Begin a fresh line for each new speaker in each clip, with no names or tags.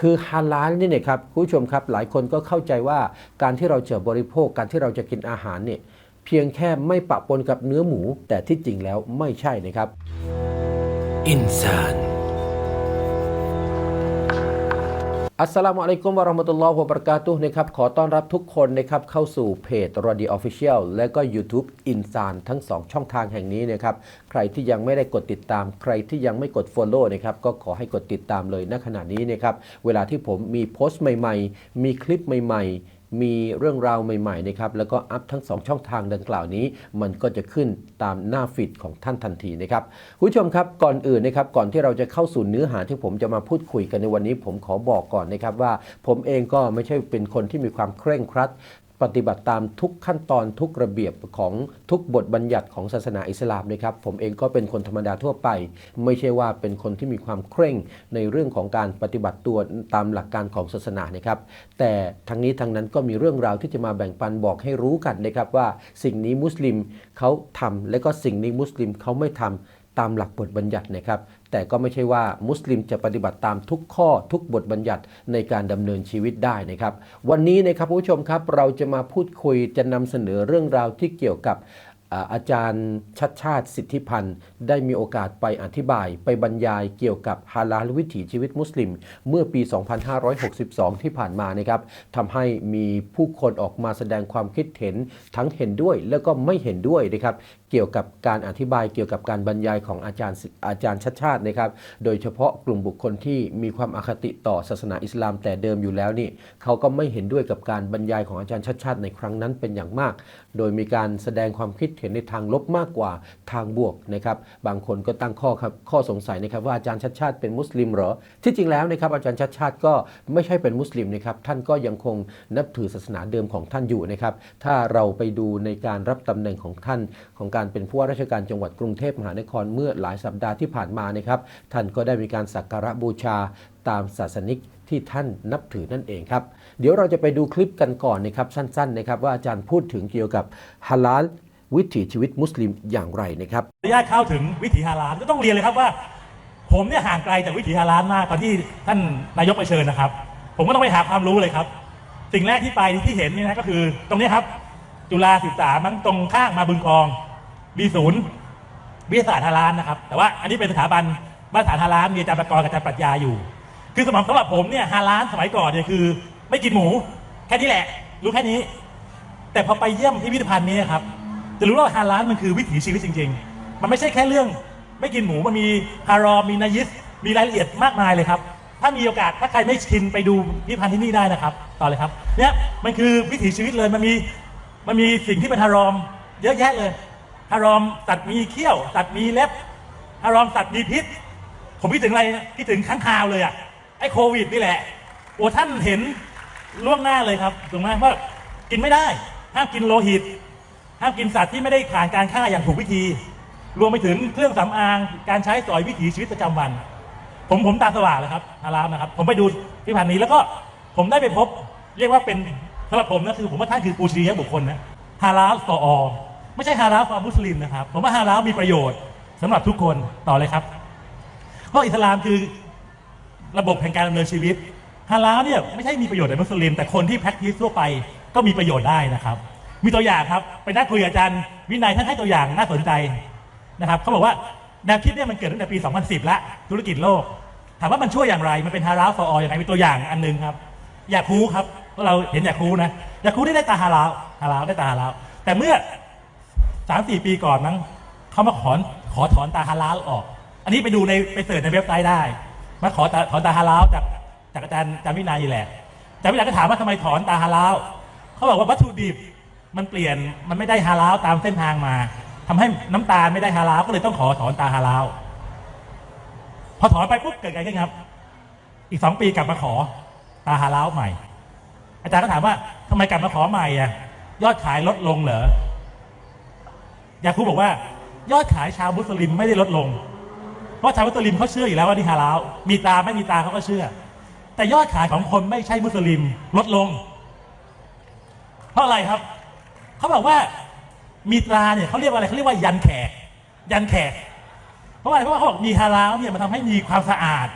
คือฮาลาลนี่เนี่ยครับคุณผู้ชมครับหลายคนก็เข้าใจว่าการที่เราเจะบริโภคการที่เราจะกินอาหารเนี่ยเพียงแค่ไม่ปะปนกับเนื้อหมู แต่ที่จริงแล้วไม่ใช่นะครับ
อินซาน
อัสสลามุอะลัยกุมวะเราะห์มะตุลลอฮ์วะบะเราะกาตุฮ์นะครับขอต้อนรับทุกคนนะครับเข้าสู่เพจรอดีออฟฟิเชียลและก็ YouTube อินซานทั้ง 2 ช่องทางแห่งนี้นะครับใครที่ยังไม่ได้กดติดตาม ใครที่ยังไม่กด Follow นะครับก็ขอให้กดติดตามเลยณขณะนี้นะครับเวลาที่ผมมีโพสต์ใหม่ ๆ มีคลิปใหม่ ๆ มีเรื่องราวใหม่ๆนะครับแล้วก็อัพทั้ง 2 ช่องทางดังกล่าวนี้ มันก็จะขึ้นตามหน้าฟีดของท่านทันทีนะครับคุณผู้ชมครับก่อนอื่นนะครับก่อนที่เราจะเข้าสู่เนื้อหาที่ผมจะมาพูดคุยกันในวันนี้ ผมขอบอกก่อนนะครับว่า ผมเองก็ไม่ใช่เป็นคนที่มีความเคร่งครัด ปฏิบัติตามทุกขั้นตอนทุกระเบียบของทุกบทบัญญัติของศาสนาอิสลามนะครับ ผมเองก็เป็นคนธรรมดาทั่วไป ไม่ใช่ว่าเป็นคนที่มีความเคร่งในเรื่องของการปฏิบัติตัวตามหลักการของศาสนานะครับ แต่ทั้งนี้ทั้งนั้นก็มีเรื่องราวที่จะมาแบ่งปันบอกให้รู้กันนะครับว่าสิ่งนี้มุสลิมเขาทำและก็สิ่งนี้มุสลิมเขาไม่ทำ ตามหลักบทบัญญัตินะครับ แต่ก็ไม่ใช่ว่ามุสลิมจะปฏิบัติตามทุกข้อทุกบทบัญญัติในการดำเนินชีวิตได้นะครับ วันนี้นะครับผู้ชมครับเราจะมาพูดคุยจะนำเสนอเรื่องราวที่เกี่ยวกับอาอาจารย์ชัดชาติสิทธิพันธ์ได้มีโอกาสไปอธิบาย ไปบรรยายเกี่ยวกับฮาลาลวิถีชีวิตมุสลิม เมื่อปี 2562 ที่ผ่านมานะครับทำให้มีผู้คนออกมาแสดงความคิดเห็นทั้งเห็นด้วย แล้วก็ไม่เห็นด้วยนะครับ เกี่ยวกับการอธิบายเกี่ยวกับการบรรยายของอาจารย์อาจารย์ชัดชาตินะครับ โดยเฉพาะกลุ่มบุคคลที่มีความอคติต่อศาสนาอิสลามแต่เดิมอยู่แล้วนี่เขาก็ไม่เห็นด้วยกับการบรรยายของอาจารย์ชัดชาติในครั้งนั้นเป็นอย่างมาก โดยมีการแสดงความคิดเห็นในทางลบมากกว่าทางบวกนะครับ บางคนก็ตั้งข้อครับข้อสงสัยนะครับว่าอาจารย์ชัดชาติเป็นมุสลิมหรอ ที่จริงแล้วนะครับอาจารย์ชัดชาติก็ไม่ใช่เป็นมุสลิมนะครับท่านก็ยังคงนับถือศาสนาเดิมของท่านอยู่นะครับถ้าเราไปดูในการรับตำแหน่งของท่านของการเป็นผู้ว่าราชการจังหวัดกรุงเทพมหานครเมื่อหลายสัปดาห์ที่ผ่านมานะครับท่านก็ได้มีการสักการะบูชาตามศาสนิกที่ท่านนับถือนั่นเองครับ เดี๋ยวเราจะไปดูคลิปกันก่อนนะครับสั้นๆนะครับว่าอาจารย์พูดถึงเกี่ยวกับฮาลาลวิถีชีวิตมุสลิมอย่างไรนะครับ
อนุญาตเข้าถึงวิถีฮาลาลก็ต้องเรียนเลยครับว่า ผมเนี่ยห่างไกลจากวิถีฮาลาลมากตอนที่ท่านนายกไปเชิญนะครับ ผมก็ต้องไปหาความรู้เลยครับ สิ่งแรกที่ไปที่เห็นนี่นะก็คือ ตรงนี้ครับ จุฬาศึกษามั้งตรงข้างมาบึงกอง มีศูนย์วิทยาศาสตร์ฮาลาลนะครับ แต่ว่าอันนี้เป็นสถาบันมาตรฐานฮาลาลมีอาจารย์ประกรณ์กับอาจารย์ปรัชญาอยู่ คือสมองสำหรับผมเนี่ยฮาลาลสมัยก่อนเนี่ยคือ ไม่กินหมู แค่นี้แหละ รู้แค่นี้ แต่พอไปเยี่ยมที่พิพิธภัณฑ์นี้ครับ จะรู้ว่าฮาลาลมันคือวิถีชีวิตจริง ๆ มันไม่ใช่แค่เรื่อง ไม่กินหมูมันมีฮารอมมีนายิสมีรายละเอียดมากมายเลยครับถ้ามีโอกาสถ้าใครไม่ชินไปดูพิพิธภัณฑ์ที่นี่ได้นะครับ ต่อเลยครับเนี่ยมันคือวิถีชีวิตเลยมันมีมันมีสิ่งที่เป็นฮารอม เยอะแยะเลย ฮารอมสัตว์มีเขี้ยวสัตว์มีเล็บฮารอมสัตว์มีพิษ ผมคิดถึงอะไรคิดถึงข้างคาวเลยอะไอ้โควิดนี่แหละ โอ้ท่านเห็นล่วงหน้าเลยครับถูกไหมว่ากินไม่ได้ห้ามกินโลหิตห้ามกินสัตว์ที่ไม่ได้ผ่านการฆ่าอย่างถูกวิธี รวมไปถึงเครื่องสำอางการใช้สอยวิถีชีวิตประจำวัน ผมผมตาสว่างเลยครับฮาลาลนะครับ ผมไปดูที่ผ่านนี้แล้วก็ผมได้ไปพบ เรียกว่าเป็นสำหรับผมนะคือผมว่าท่านคือปูชนียบุคคลนะฮาลาลต่ออ ไม่ใช่ฮาลาลฟอมุสลิมนะครับ ผมว่าฮาลาลมีประโยชน์สำหรับทุกคนต่อเลยครับเพราะอิสลามคือระบบแห่งการดำเนินชีวิตฮาลาลเนี่ยไม่ใช่มีประโยชน์ในมุสลิม แต่คนที่แพ c ทิสทั่วไปก็มีประโยชน์ได้นะครับ มีตัวอย่างครับไปนั่งคุยอาจารย์วินัยท่านให้ตัวอย่างน่าสนใจนะครับเขาบอกว่าแนวคิดเนี่ยมันเกิดตั้งแต่ปี 2010 แล้วธุรกิจโลก ถามว่ามันช่วยอย่างไรมันเป็นฮาลาลฟอออย่างไรมีตัวอย่างอันหนึงครับอยากคูครับเราเราเห็นอยากคูนะอยากคูได้ได้ตาฮาลาลฮาลาลได้ตาฮาลาลแต่เมื่อ สามสี่ปีก่อนมั้งเขามาขอขอถอนตาฮาลาลออก อันนี้ไปดูในไปเสิร์ชในเว็บไซต์ได้ มาขอตาถอนตาฮาลาลจากจากอาจารย์จารย์วินัยแหละอาจารย์วินัยก็ถามว่าทำไมถอนตาฮาลาลเขาบอกว่าวัตถุดิบมันเปลี่ยนมันไม่ได้ฮาลาลตามเส้นทางมาทำให้น้ำตาลไม่ได้ฮาลาลก็เลยต้องขอถอนตาฮาลาลพอถอนไปปุ๊บเกิดอะไรขึ้นครับ อีกสองปีกลับมาขอตาฮาลาลใหม่ อาจารย์ก็ถามว่าทำไมกลับมาขอใหม่อะยอดขายลดลงเหรอ ยาคูบอกว่า ยอดขายชาวมุสลิมไม่ได้ลดลง เพราะชาวมุสลิมเขาเชื่ออยู่แล้วว่านี่ฮาลาลมีตาไม่มีตาเขาก็เชื่อ แต่ยอดขายของคนไม่ใช่มุสลิมลดลง เพราะอะไรครับเขาบอกว่ามีตราเนี่ยเขาเรียกว่าอะไรเขาเรียกว่ายันแขก ยันแขก เพราะอะไรเพราะว่าเขาบอกมีฮาลาลเนี่ยมันทำให้มีความสะอาด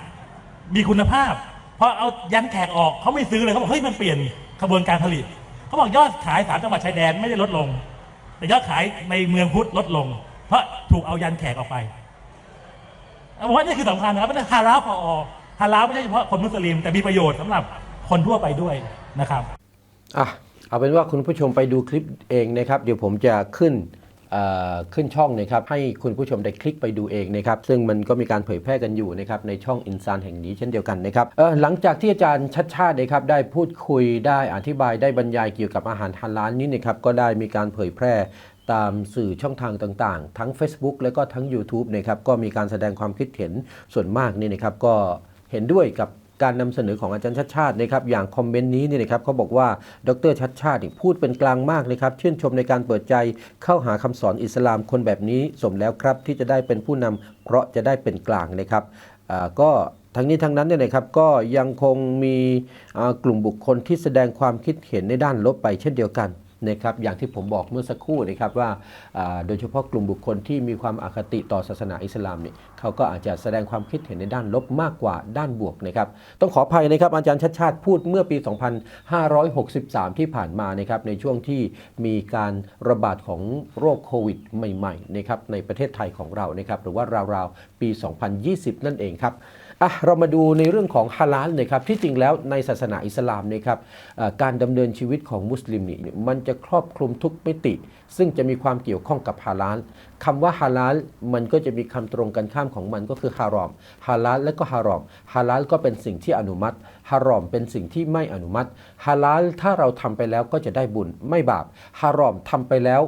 มีคุณภาพพอเอายันแขกออกเขาไม่ซื้อเลยเขาบอกเฮ้ยมันเปลี่ยนขบวนการผลิตเขาบอกยอดขายสามจังหวัดชายแดนไม่ได้ลดลง แต่ยอดขายในเมืองพุทธลดลง เพราะถูกเอายันแขกออกไปผมว่านี่คือสำคัญนะครับไม่ได้ฮาลาฟพอฮาลาฟไม่ใช่เฉพาะคนมุสลิม แต่มีประโยชน์สำหรับคนทั่วไปด้วยนะครับ
อะเอาเป็นว่าคุณผู้ชมไปดูคลิปเองนะครับ เดี๋ยวผมจะขึ้น ขึ้นช่องนะครับให้คุณผู้ชมได้คลิกไปดูเองนะครับซึ่งมันก็มีการเผยแพร่กันอยู่นะครับในช่องอินซานแห่งนี้เช่นเดียวกันนะครับหลังจากที่อาจารย์ชัดชาตินะครับได้พูดคุยได้อธิบายได้บรรยายเกี่ยวกับอาหารฮาลาลนี้นะครับก็ได้มีการเผยแพร่ตามสื่อช่องทางต่างๆ ทั้ง Facebook และก็ทั้ง YouTube นะครับก็มีการแสดงความคิดเห็นส่วนมากนี่นะครับก็เห็นด้วยกับ การนำเสนอของอาจารย์ชัดชาตินะครับอย่างคอมเมนต์นี้เนี่ยนะครับเขาบอกว่าดรชัดชาติพูดเป็นกลางมากเลยครับชื่นชมในการเปิดใจเข้าหาคำสอนอิสลามคนแบบนี้สมแล้วครับที่จะได้เป็นผู้นำเพราะจะได้เป็นกลางนะครับก็ทั้งนี้ทั้งนั้นเนี่ยนะครับก็ยังคงมีกลุ่มบุคคลที่แสดงความคิดเห็นในด้านลบไปเช่นเดียวกัน นะครับอย่างที่ผมบอกเมื่อสักครู่นะครับว่าโดยเฉพาะกลุ่มบุคคลที่มีความอคติต่อศาสนาอิสลามเนี่ยเขาก็อาจจะแสดงความคิดเห็นในด้านลบมากกว่าด้านบวกนะครับต้องขออภัยนะครับอาจารย์ชัดชาติพูดเมื่อปี 2563 ที่ผ่านมานะครับในช่วงที่มีการระบาดของโรคโควิดใหม่ๆนะครับในประเทศไทยของเรานะครับหรือว่าราวๆปี 2020 นั่นเองครับ อะเรามาดูในเรื่องของฮาลาลนะครับที่จริงแล้วในศาสนาอิสลามนะครับการดำเนินชีวิตของมุสลิมนี่มันจะครอบคลุมทุกมิติ ซึ่งจะมีความเกี่ยวข้องกับฮาลาลคำว่าฮาลาลมันก็จะมีคำตรงกันข้ามของมันก็คือฮารอมฮาลาลและก็ฮารอมฮาลาลก็เป็นสิ่งที่อนุมัติฮารอมเป็นสิ่งที่ไม่อนุมัติฮาลาลถ้าเราทำไปแล้วก็จะได้บุญไม่บาปฮารอมทำไปแล้ว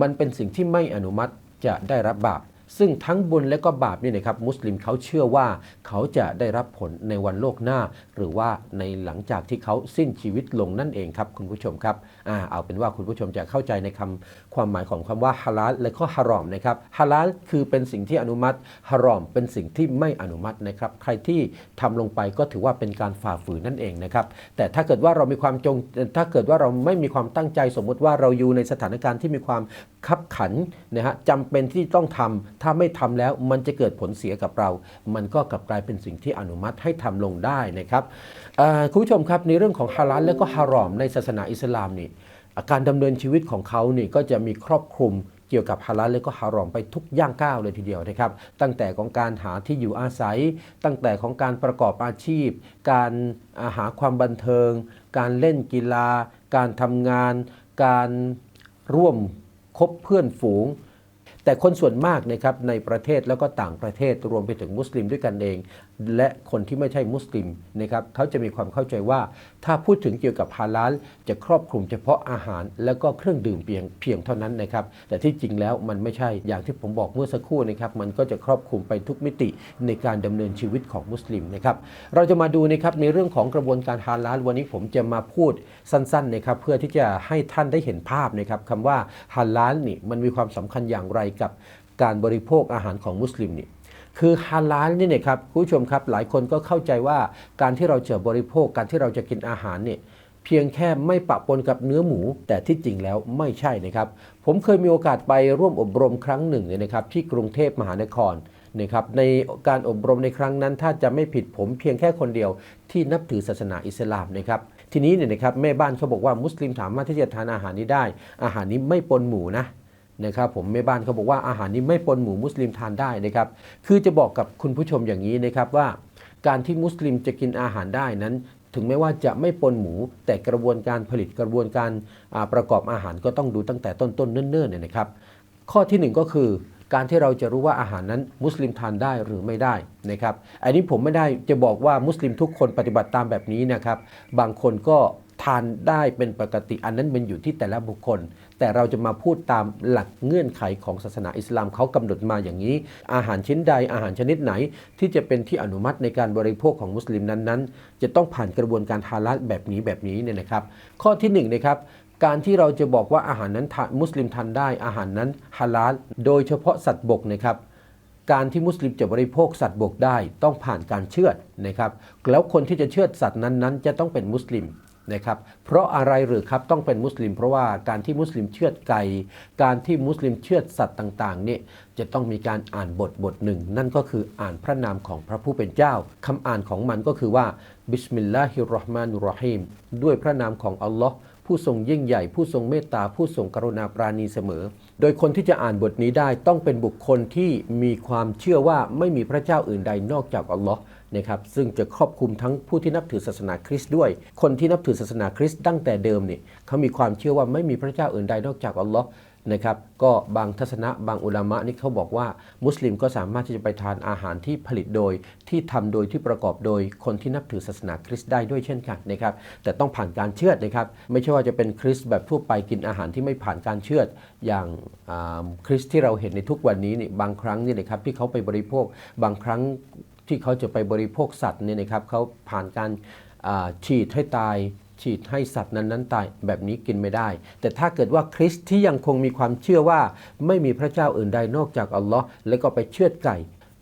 มันเป็นสิ่งที่ไม่อนุมัติจะได้รับบาป ซึ่งทั้งบุญและก็บาปนี่นะครับมุสลิมเขาเชื่อว่าเขาจะได้รับผลในวันโลกหน้า หรือว่าในหลังจากที่เขาสิ้นชีวิตลงนั่นเองครับคุณผู้ชมครับอ่าเอาเป็นว่าคุณผู้ชมจะเข้าใจในคำความหมายของคำว่าฮาลาลและก็ฮารอมนะครับฮาลาลคือเป็นสิ่งที่อนุมัติฮารอม เป็นสิ่งที่ไม่อนุมัตินะครับใครที่ทำลงไปก็ถือว่าเป็นการฝ่าฝืนนั่นเองนะครับแต่ถ้าเกิดว่าเรามีความจงถ้าเกิดว่าเราไม่มีความตั้งใจสมมุติว่าเราอยู่ในสถานการณ์ที่มีความคับขันนะฮะจำเป็นที่ต้องทำถ้าไม่ทำแล้วมันจะเกิดผลเสียกับเรา มันก็กลับกลายเป็นสิ่งที่อนุมัติให้ทำลงได้นะครับคุณผู้ชมครับในเรื่องของฮาลาลและก็ฮารอมในศาสนาอิสลามนี่การดำเนินชีวิตของเขานี่ก็จะมีครอบคลุมเกี่ยวกับฮาลาลและก็ฮารอมไปทุกย่างก้าวเลยทีเดียวนะครับ ตั้งแต่ของการหาที่อยู่อาศัย ตั้งแต่ของการประกอบอาชีพ การาหาความบันเทิง การเล่นกีฬา การทำงาน การร่วมคบเพื่อนฝูง แต่คนส่วนมากนะครับในประเทศแล้วก็ต่างประเทศรวมไปถึงมุสลิมด้วยกันเอง และคนที่ไม่ใช่มุสลิมนะครับเขาจะมีความเข้าใจว่า ถ้าพูดถึงเกี่ยวกับฮาลาลจะครอบคลุมเฉพาะอาหาร แล้วก็เครื่องดื่มเพียงเพียงเท่านั้นนะครับแต่ที่จริงแล้วมันไม่ใช่อย่างที่ผมบอกเมื่อสักครู่นะครับมันก็จะครอบคลุมไปทุกมิติในการดำเนินชีวิตของมุสลิมนะครับเราจะมาดูนะครับในเรื่องของกระบวนการฮาลาลวันนี้ผมจะมาพูดสั้นๆนะครับเพื่อที่จะให้ท่านได้เห็นภาพนะครับคำว่าฮาลาลนี่มันมีความสำคัญอย่างไรกับการบริโภคอาหารของมุสลิมนี่ คือฮาลาลนี่นะครับคุณผู้ชมครับหลายคนก็เข้าใจว่าการที่เราจะบริโภคการที่เราจะกินอาหารเนี่ยเพียงแค่ไม่ปะปนกับเนื้อหมู แต่ที่จริงแล้วไม่ใช่นะครับ ผมเคยมีโอกาสไปร่วมอบรมครั้งหนึ่งเนี่ยนะครับที่กรุงเทพมหานครนะครับในการอบรมในครั้งนั้นถ้าจะไม่ผิดผมเพียงแค่คนเดียวที่นับถือศาสนาอิสลามนะครับทีนี้เนี่ยนะครับแม่บ้านเขาบอกว่ามุสลิมสามารถที่จะทานอาหารนี้ได้ อาหารนี้ไม่ปนหมูนะ นะครับผมแม่บ้านเขาบอกว่าอาหารนี้ไม่ปนหมูมุสลิมทานได้นะครับ คือจะบอกกับคุณผู้ชมอย่างนี้นะครับว่า การที่มุสลิมจะกินอาหารได้นั้น ถึงแม้ว่าจะไม่ปนหมู แต่กระบวนการผลิตกระบวนการประกอบอาหารก็ต้องดูตั้งแต่ต้นๆเนิ่นๆเนี่ยนะครับ ข้อที่หนึ่งก็คือการที่เราจะรู้ว่าอาหารนั้นมุสลิมทานได้หรือไม่ได้นะครับ อันนี้ผมไม่ได้จะบอกว่ามุสลิมทุกคนปฏิบัติตามแบบนี้นะครับ บางคนก็ ทานได้เป็นปกติอันนั้นเป็นอยู่ที่แต่ละบุคคล แต่เราจะมาพูดตามหลักเงื่อนไขของศาสนาอิสลามเขากำหนดมาอย่างนี้ อาหารชิ้นใดอาหารชนิดไหน ที่จะเป็นที่อนุมัติในการบริโภคของมุสลิมนั้นๆ จะต้องผ่านกระบวนการฮาลาลแบบนี้แบบนี้เนี่ยนะครับ ข้อที่หนึ่งนะครับการที่เราจะบอกว่าอาหารนั้นทานมุสลิมทานได้อาหารนั้นฮาลาลโดยเฉพาะสัตว์บกนะครับการที่มุสลิมจะบริโภคสัตว์บกได้ต้องผ่านการเชือดนะครับแล้วคนที่จะเชือดสัตว์นั้นๆ จะต้องเป็นมุสลิม นะครับเพราะอะไรหรือครับต้องเป็นมุสลิม เพราะว่าการที่มุสลิมเชือดไก่การที่มุสลิมเชือดสัตว์ต่างๆเนี่ยจะต้องมีการอ่านบทบทหนึ่ง นั่นก็คืออ่านพระนามของพระผู้เป็นเจ้าคำอ่านของมันก็คือว่าบิสมิลลาฮิรราะห์มานุราะฮีมด้วยพระนามของอัลลอฮ์ผู้ทรงยิ่งใหญ่ผู้ทรงเมตตาผู้ทรงกรุณาปราณีเสมอ โดยคนที่จะอ่านบทนี้ได้ต้องเป็นบุคคลที่มีความเชื่อว่าไม่มีพระเจ้าอื่นใดนอกจากอัลลอฮ์ นะครับซึ่งจะครอบคลุมทั้งผู้ที่นับถือศาสนาคริสต์ด้วย คนที่นับถือศาสนาคริสต์ตั้งแต่เดิมเนี่ยเขามีความเชื่อว่าไม่มีพระเจ้าอื่นใดนอกจากอัลลอฮ์นะครับก็บางทัศนะบางอุลามะนี่เขาบอกว่า มุสลิมก็สามารถที่จะไปทานอาหารที่ผลิตโดย ที่ทำโดยที่ประกอบโดยคนที่นับถือศาสนาคริสต์ได้ด้วยเช่นกันนะครับแต่ต้องผ่านการเชื่อดนะครับไม่ใช่ว่าจะเป็นคริสต์แบบทั่วไปกินอาหารที่ไม่ผ่านการเชื่อดอย่างคริสต์ที่เราเห็นในทุกวันนี้นี่บางครั้งนี่นะครับที่เขาไปบริโภคบางครั้ง ที่เขาจะไปบริโภคสัตว์เนี่ยนะครับเขาผ่านการฉีดให้ตาย ฉีดให้สัตว์นั้นๆตายแบบนี้กินไม่ได้ แต่ถ้าเกิดว่าคริสต์ที่ยังคงมีความเชื่อว่าไม่มีพระเจ้าอื่นใดนอกจากอัลลอฮ์แล้วก็ไปเชือดไก่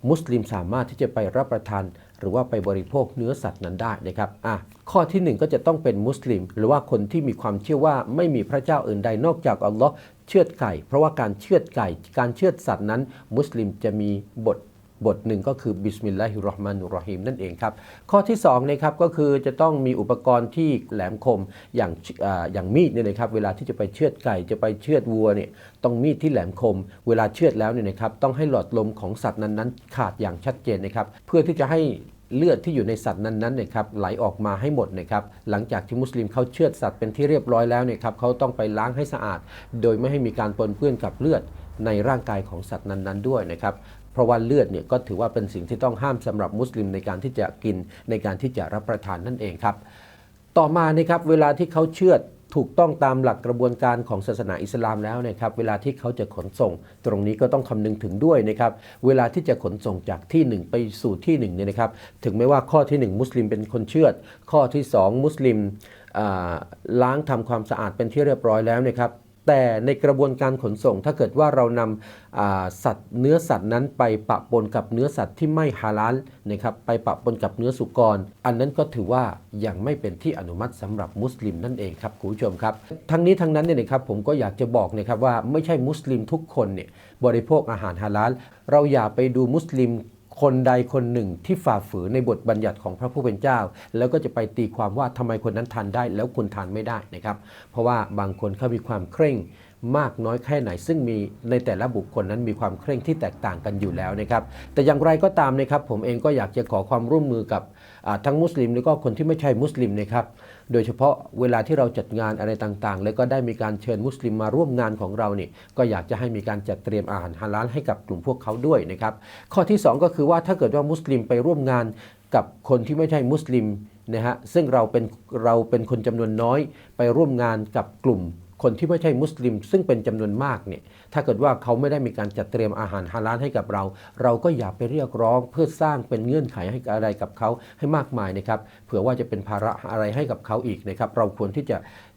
มุสลิมสามารถที่จะไปรับประทาน หรือว่าไปบริโภคเนื้อสัตว์นั้นได้นะครับอะข้อที่หนึ่งก็จะต้องเป็นมุสลิม หรือว่าคนที่มีความเชื่อว่าไม่มีพระเจ้าอื่นใดนอกจากอัลลอฮ์เชือดไก่ เพราะว่าการเชือดไก่ การเชือดสัตว์นั้น มุสลิมจะมีบท บทหนึ่งก็คือบิสมิลลาฮิรราะห์มานุรรฮีมนั่นเองครับ ข้อที่2นะครับก็คือจะต้องมีอุปกรณ์ที่แหลมคมอย่างออย่างมีดเนี่ยนะครับเวลาที่จะไปเชือดไก่จะไปเชือดวัวเนี่ยต้องมีดที่แหลมคม เวลาเชือดแล้วเนี่ยนะครับต้องให้หลอดลมของสัตว์นั้นๆ ขาดอย่างชัดเจนนะครับเพื่อที่จะให้เลือดที่อยู่ในสัตว์นั้นๆเนี่ยครับไหลออกมาให้หมดนะครับหลังจากที่มุสลิมเขาเชือดสัตว์เป็นที่เรียบร้อยแล้วเนี่ยครับเขาต้องไปล้างให้สะอาด โดยไม่ให้มีการปนเปื้อนกับเลือดในร่างกายของสัตว์นั้นๆด้วยนะครับ เพราะว่าเลือดเนี่ยก็ถือว่าเป็นสิ่งที่ต้องห้ามสำหรับมุสลิมในการที่จะกินในการที่จะรับประทานนั่นเองครับ ต่อมานะครับเวลาที่เขาเชื่อดถูกต้องตามหลักกระบวนการของศาสนาอิสลามแล้วนะครับเวลาที่เขาจะขนส่ง ตรงนี้ก็ต้องคำนึงถึงด้วยนะครับเวลาที่จะขนส่งจากที่หนึ่งไปสู่ที่หนึ่งเนี่ยนะครับถึงแม้ว่าข้อที่หนึ่งมุสลิมเป็นคนเชื่อด ข้อที่สองมุสลิมล้างทำความสะอาดเป็นที่เรียบร้อยแล้วนะครับ แต่ในกระบวนการขนส่งถ้าเกิดว่าเรานำสัตว์เนื้อสัตว์นั้นไปปะปนกับเนื้อสัตว์ที่ไม่ฮาลาลนะครับไปปะปนกับเนื้อสุกร อันนั้นก็ถือว่ายังไม่เป็นที่อนุมัติสำหรับมุสลิมนั่นเองครับคุณผู้ชมครับ ทั้งนี้ทั้งนั้นเนี่ยนะครับผมก็อยากจะบอกนะครับว่าไม่ใช่มุสลิมทุกคนเนี่ยบริโภคอาหารฮาลาลเราอย่าไปดูมุสลิม คนใดคนหนึ่งที่ฝ่าฝืนในบทบัญญัติของพระผู้เป็นเจ้า แล้วก็จะไปตีความว่าทำไมคนนั้นทานได้ แล้วคุณทานไม่ได้นะครับ เพราะว่าบางคนเขามีความเคร่งมากน้อยแค่ไหน ซึ่งมีในแต่ละบุคคลนั้นมีความเคร่งที่แตกต่างกันอยู่แล้วนะครับ แต่อย่างไรก็ตามนะครับ ผมเองก็อยากจะขอความร่วมมือกับทั้งมุสลิมแล้วก็คนที่ไม่ใช่มุสลิมนะครับ โดยเฉพาะเวลาที่เราจัดงานอะไรต่างๆ แล้วก็ได้มีการเชิญมุสลิมมาร่วมงานของเราเนี่ยก็อยากจะให้มีการจัดเตรียมอาหารฮาลาลให้กับกลุ่มพวกเขาด้วยนะครับ ข้อที่ 2 ก็คือว่าถ้าเกิดว่ามุสลิมไปร่วมงานกับคนที่ไม่ใช่มุสลิมนะฮะซึ่งเราเป็นเราเป็นคนจำนวนน้อยไปร่วมงานกับกลุ่ม คนที่ไม่ใช่มุสลิม ซึ่งเป็นจำนวนมากเนี่ยถ้าเกิดว่าเขาไม่ได้มีการจัดเตรียมอาหารฮาลาลให้กับเรา เราก็อย่าไปเรียกร้องเพื่อสร้างเป็นเงื่อนไขให้อะไรกับเขาให้มากมายนะครับเผื่อว่าจะเป็นภาระอะไรให้กับเขาอีกนะครับเราควรที่จะ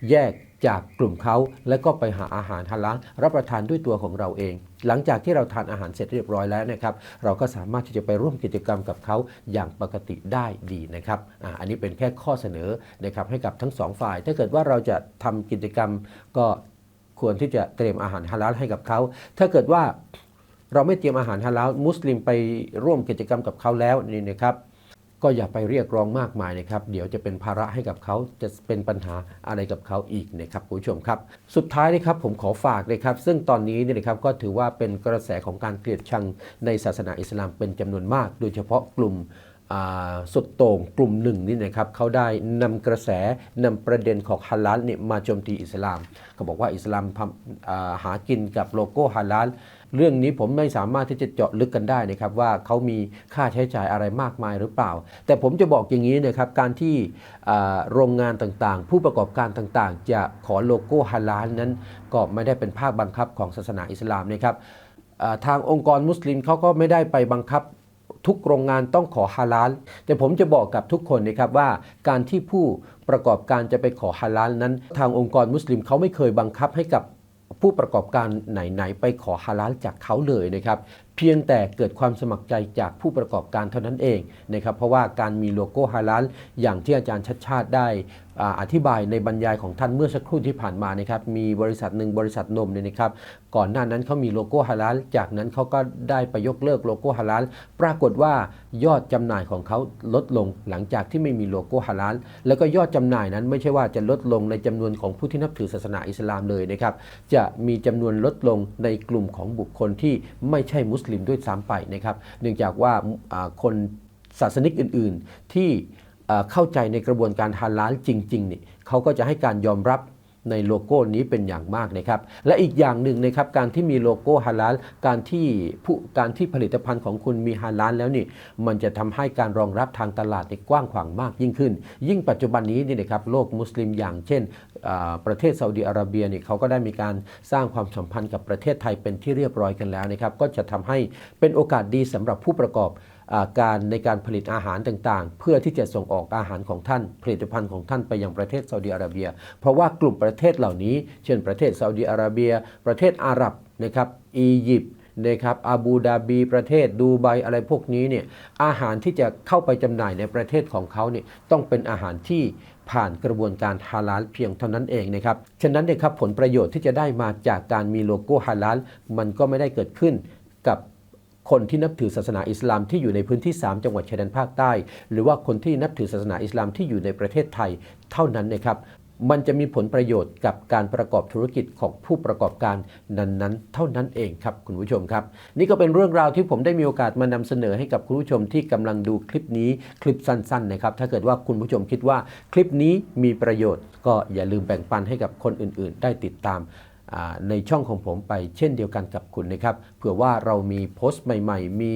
แยกจากกลุ่มเขา และก็ไปหาอาหารฮาลาลรับประทานด้วยตัวของเราเอง หลังจากที่เราทานอาหารเสร็จเรียบร้อยแล้วนะครับเราก็สามารถที่จะไปร่วมกิจกรรมกับเขาอย่างปกติได้ดีนะครับออันนี้เป็นแค่ข้อเสนอนะครับให้กับทั้งสองฝ่าย ถ้าเกิดว่าเราจะทำกิจกรรมก็ควรที่จะเตรียมอาหารฮาลาลให้กับเขาถ้าเกิดว่าเราไม่เตรียมอาหารฮาลาลมุสลิมไปร่วมกิจกรรมกับเขาแล้วนี่นะครับ ก็อย่าไปเรียกร้องมากมายนะครับ เดี๋ยวจะเป็นภาระให้กับเขาจะเป็นปัญหาอะไรกับเขาอีกนะครับคุณผู้ชมครับ สุดท้ายนะครับผมขอฝากนะครับ ซึ่งตอนนี้เนี่ยนะครับก็ถือว่าเป็นกระแสของการเกลียดชังในศาสนาอิสลามเป็นจำนวนมาก โดยเฉพาะกลุ่มสุดโต่งกลุ่มหนึ่งนี่นะครับเขาได้นำกระแสนำประเด็นของฮาลาลเนี่ยมาโจมตีอิสลามเขาบอกว่าอิสลามาหากินกับโลโก้ฮาลาล เรื่องนี้ผมไม่สามารถที่จะเจาะลึกกันได้นะครับว่าเขามีค่าใช้จ่ายอะไรมากมายหรือเปล่า แต่ผมจะบอกอย่างนี้นะครับการที่โรงงานต่างๆ ผู้ประกอบการต่างๆ จะขอโลโก้ฮาลาลนั้น ก็ไม่ได้เป็นภาคบังคับของศาสนาอิสลามนะครับทางองค์กรมุสลิมเขาก็ไม่ได้ไปบังคับทุกโรงงานต้องขอฮาลาล แต่ผมจะบอกกับทุกคนนะครับว่าการที่ผู้ประกอบการจะไปขอฮาลาลนั้น ทางองค์กรมุสลิมเขาไม่เคยบังคับให้กับ ผู้ประกอบการไหน ๆ ไปขอฮาลาลจากเขาเลยนะครับ เพียงแต่เกิดความสมัครใจจากผู้ประกอบการเท่านั้นเองนะครับ เพราะว่าการมีโลโก้ฮาลาลอย่างที่อาจารย์ชัดชาติได้ อธิบายในบรรยายของท่านเมื่อสักครู่ที่ผ่านมานะครับมีบริษัทหนึ่งบริษัทนมเนี่ยนะครับก่อนหน้านั้นเขามีโลโก้ฮาลาลจากนั้นเขาก็ได้ไปยกเลิกโลโก้ฮาลาลปรากฏว่ายอดจำหน่ายของเขาลดลงหลังจากที่ไม่มีโลโก้ฮาลาลแล้วก็ยอดจำหน่ายนั้นไม่ใช่ว่าจะลดลงในจำนวนของผู้ที่นับถือศาสนาอิสลามเลยนะครับจะมีจำนวนลดลงในกลุ่มของบุคคลที่ไม่ใช่มุสลิมด้วยซ้ำไปนะครับเนื่องจากว่าคนศาสนิกอื่น ๆ ที่ เข้าใจในกระบวนการฮาลาลจริงๆนี่เขาก็จะให้การยอมรับในโลโก้นี้เป็นอย่างมากนะครับ และอีกอย่างหนึ่งนะครับการที่มีโลโก้ฮาลาลการที่ผู้การที่ผลิตภัณฑ์ของคุณมีฮาลาลแล้วนี่ มันจะทำให้การรองรับทางตลาดนี่กว้างขวางมากยิ่งขึ้น ยิ่งปัจจุบันนี้นี่นะครับโลกมุสลิมอย่างเช่น ประเทศซาอุดิอาระเบียนี่เขาก็ได้มีการสร้างความสัมพันธ์กับประเทศไทยเป็นที่เรียบร้อยกันแล้วนะครับก็จะทำให้เป็นโอกาสดีสำหรับผู้ประกอบ การในการผลิตอาหารต่างๆ เพื่อที่จะส่งออกอาหารของท่าน ผลิตภัณฑ์ของท่านไปยังประเทศซาอุดิอาระเบีย เพราะว่ากลุ่มประเทศเหล่านี้ เช่นประเทศซาอุดิอาระเบีย ประเทศอาหรับนะครับอียิปต์นะครับอาบูดาบีประเทศดูไบอะไรพวกนี้เนี่ยอาหารที่จะเข้าไปจำหน่ายในประเทศของเขาเนี่ยต้องเป็นอาหารที่ผ่านกระบวนการฮาลาลเพียงเท่านั้นเองนะครับ ฉะนั้นเนี่ยครับผลประโยชน์ที่จะได้มาจากการมีโลโก้ฮาลาลมันก็ไม่ได้เกิดขึ้นกับ คนที่นับถือศาสนาอิสลามที่อยู่ในพื้นที่ 3 จังหวัดชายแดนภาคใต้ หรือว่าคนที่นับถือศาสนาอิสลามที่อยู่ในประเทศไทยเท่านั้นนะครับมันจะมีผลประโยชน์กับการประกอบธุรกิจของผู้ประกอบการนั้นๆ เท่านั้นเองครับคุณผู้ชมครับ นี่ก็เป็นเรื่องราวที่ผมได้มีโอกาสมานำเสนอให้กับคุณผู้ชมที่กำลังดูคลิปนี้คลิปสั้นๆนะครับถ้าเกิดว่าคุณผู้ชมคิดว่าคลิปนี้มีประโยชน์ ก็อย่าลืมแบ่งปันให้กับคนอื่นๆ ได้ติดตาม ในช่องของผมไปเช่นเดียวกันกับคุณนะครับเผื่อว่าเรามีโพสต์ใหม่ ๆ มี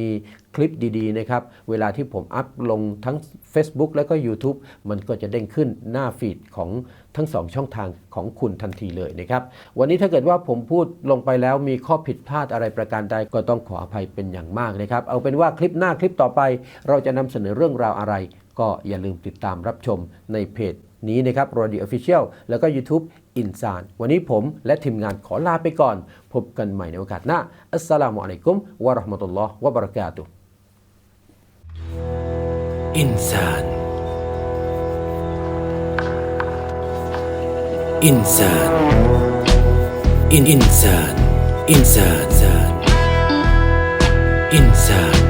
คลิปดีๆนะครับเวลาที่ผมอัพลงทั้ง Facebook แล้วก็ YouTube มันก็จะเด้งขึ้นหน้าฟีดของทั้งสองช่องทางของคุณทันทีเลยนะครับวันนี้ถ้าเกิดว่าผมพูดลงไปแล้วมีข้อผิดพลาดอะไรประการใดก็ต้องขออภัยเป็นอย่างมากนะครับ เอาเป็นว่าคลิปหน้าคลิปต่อไป เราจะนำเสนอเรื่องราวอะไร ก็อย่าลืมติดตามรับชมในเพจ นี้นะครับรอดีออฟฟิเชียลแล้วก็ YouTube อินซานวันนี้ผมและทีมงานขอลาไปก่อน พบกันใหม่ในโอกาสหน้า อัสสลามุอะลัยกุมวะราะห์มะตุลลอฮ์วะบะเราะกาตุอิ
นซานอินซานอินอินซานอินซานอินซาน